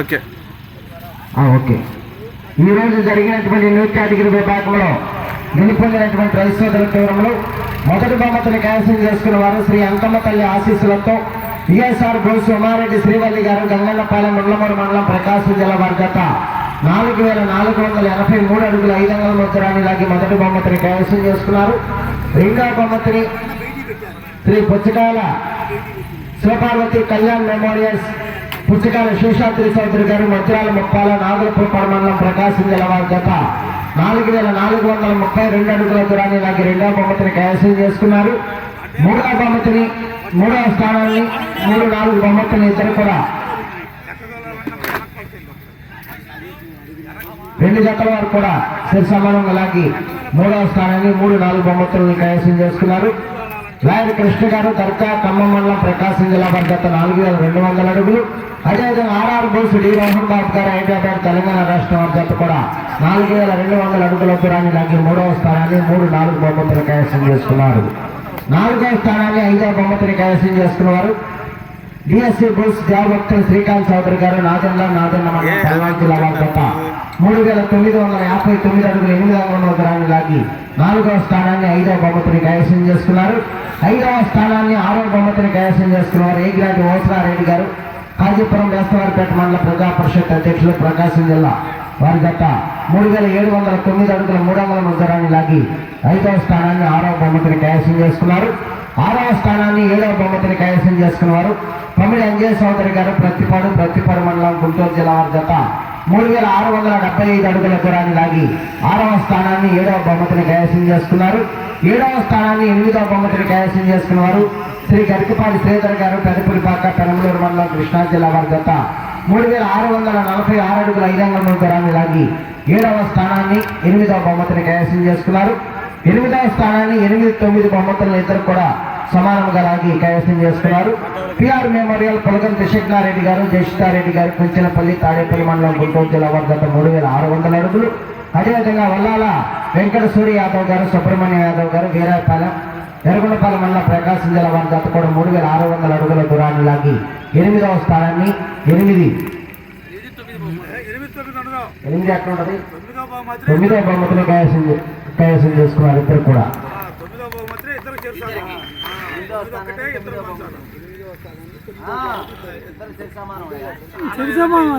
Okay. Okay. ఈ రోజు జరిగినటువంటి కేటగిరీ విభాగంలో గెలుపొందినటువంటి రైతు సోదరుల తీవ్రంలో మొదటి బహుమతిని కైవసం చేసుకున్న వారు శ్రీ అంకమ్మ తల్లి ఆశీస్సులతో ఈఎస్ఆర్ బోసు ఉమారెడ్డి శ్రీవల్లి గారు గంగన్నపాలెం ముళ్ళమూరు మండలం ప్రకాశం జిల్లా వారి జత నాలుగు వేల నాలుగు వందల ఎనభై మూడు అడుగుల ఐదు వందల ముద్రాన్ని లాగి మొదటి బహుమతిని కైవసం చేసుకున్నారు. రెండవ బహుమతిని శ్రీ పుచ్చకాయల శివపార్వతి కళ్యాణ్ మెమోరియల్స్ పుచ్చకాల శేషాద్రి చౌదరి గారు మధ్యాల ముప్పాల నాగులపురపాడు మండలం ప్రకాశం జిల్లా వారి జత. నాలుగు వేల నాలుగు వందల ముప్పై రెండు అడుగుల దూరాన్ని నాకు రెండవ బహుమతిని కైవసం చేసుకున్నారు. మూడవ బహుమతిని మూడవ స్థానాన్ని మూడు నాలుగు బహుమతులు ఇద్దరు కూడా. రెండు జతల వారు కూడా సరి సమానంగా లాగి మూడవ స్థానాన్ని మూడు నాలుగు బహుమతులను కైవసం చేసుకున్నారు. లాయర్ కృష్ణ గారు దర్గా ఖమ్మం మండలం ప్రకాశం జిల్లా వారి జత నాలుగు వేల రెండు వందల అడుగులు. అదేవిధంగా R R Bose D. Rohan Babu గారు హైదరాబాద్ తెలంగాణ రాష్ట్రం జత కూడా నాలుగు వేల రెండు వందల అడుగుల దూరాన్ని లాగి మూడవ స్థానాన్ని మూడు నాలుగు బహుమతులు కైవసం చేసుకున్నారు. నాలుగవ స్థానాన్ని ఐదవ బహుమతిని కైవసం చేసుకున్నారు డిఎస్సి బుల్స్ జాబక్తులు శ్రీకాంత్ చౌదరి గారు నాదెండ్ల నాదెండ్ల మండలం జిల్లా వారి మూడు వేల తొమ్మిది వందల యాభై తొమ్మిది అడుగుల ఎనిమిది వందల దూరాన్ని లాగి నాలుగవ స్థానాన్ని ఐదవ బహుమతిని కైవసం చేసుకున్నారు. ఐదవ స్థానాన్ని ఆరవ బహుమతిని కైవసం చేసుకున్నారు. ఏగిరాజు ఓసరారెడ్డి గారు. కాజీపురం వేస్తవారిపేట మండల ప్రజా పరిషత్ అధ్యక్షులు ప్రకాశం జిల్లా వారి గత మూడు వేల ఏడు వందల తొమ్మిది అడుగుల మూడు వందల దూరాన్ని లాగి ఐదవ స్థానాన్ని ఆరవ బహుమతిని కైవసం చేసుకున్నారు. ఆరవ స్థానాన్ని ఏడవ బహుమతిని కైవసం చేసుకున్నవారు తమిళ అంజయ్ సోదరి గారు ప్రతిపాడు ప్రతిపాడు మండలం గుంటూరు జిల్లా వారి జత. మూడు వేల ఆరు వందల డెబ్బై ఐదు అడుగుల దూరాన్ని లాగి ఆరవ స్థానాన్ని ఏడవ బహుమతిని కైవసం చేసుకున్నారు. ఏడవ స్థానాన్ని ఎనిమిదవ బహుమతిని కైవసం చేసుకున్నారు శ్రీ గరికపాటి శ్రీధర్ గారు పెదపురిపాక పెనమలూరు మండలం కృష్ణా జిల్లా వారి జత మూడు వేల ఆరు వందల నలభై ఆరు అడుగుల ఐదు వందల దూరాన్ని లాగి ఏడవ స్థానాన్ని ఎనిమిదవ బహుమతిని కైవసం చేసుకున్నారు. ఎనిమిదవ స్థానాన్ని ఎనిమిది తొమ్మిది బహుమతులను ఇద్దరు కూడా సమానంగా లాగి కైవసం చేసుకున్నారు. పిఆర్ మెమోరియల్ పొలగం త్రిశక్నారెడ్డి గారు జయసితారెడ్డి గారు కుంచెలపల్లి తాడేపల్లి మండలం గుంటూరు జిల్లా వారి గత మూడు వేల ఆరు వందల అడుగులు. అదేవిధంగా వల్లాల వెంకట సూర్య యాదవ్ గారు సుబ్రహ్మణ్య యాదవ్ గారు వీరాయపాలెం ఎరగొండపాలెం మండలం ప్రకాశం జిల్లా వారి గత కూడా మూడు వేల ఆరు వందల అడుగుల దూరాన్ని లాగి ఎనిమిదవ స్థానాన్ని ఎనిమిది ఎనిమిది తొమ్మిది ఎక్కడ ఉంటుంది? తొమ్మిదో తొమ్మిదవ బహుమతిని కైవసం కైవసం చేసుకున్నారు ఇద్దరు కూడా. తొమ్మిదో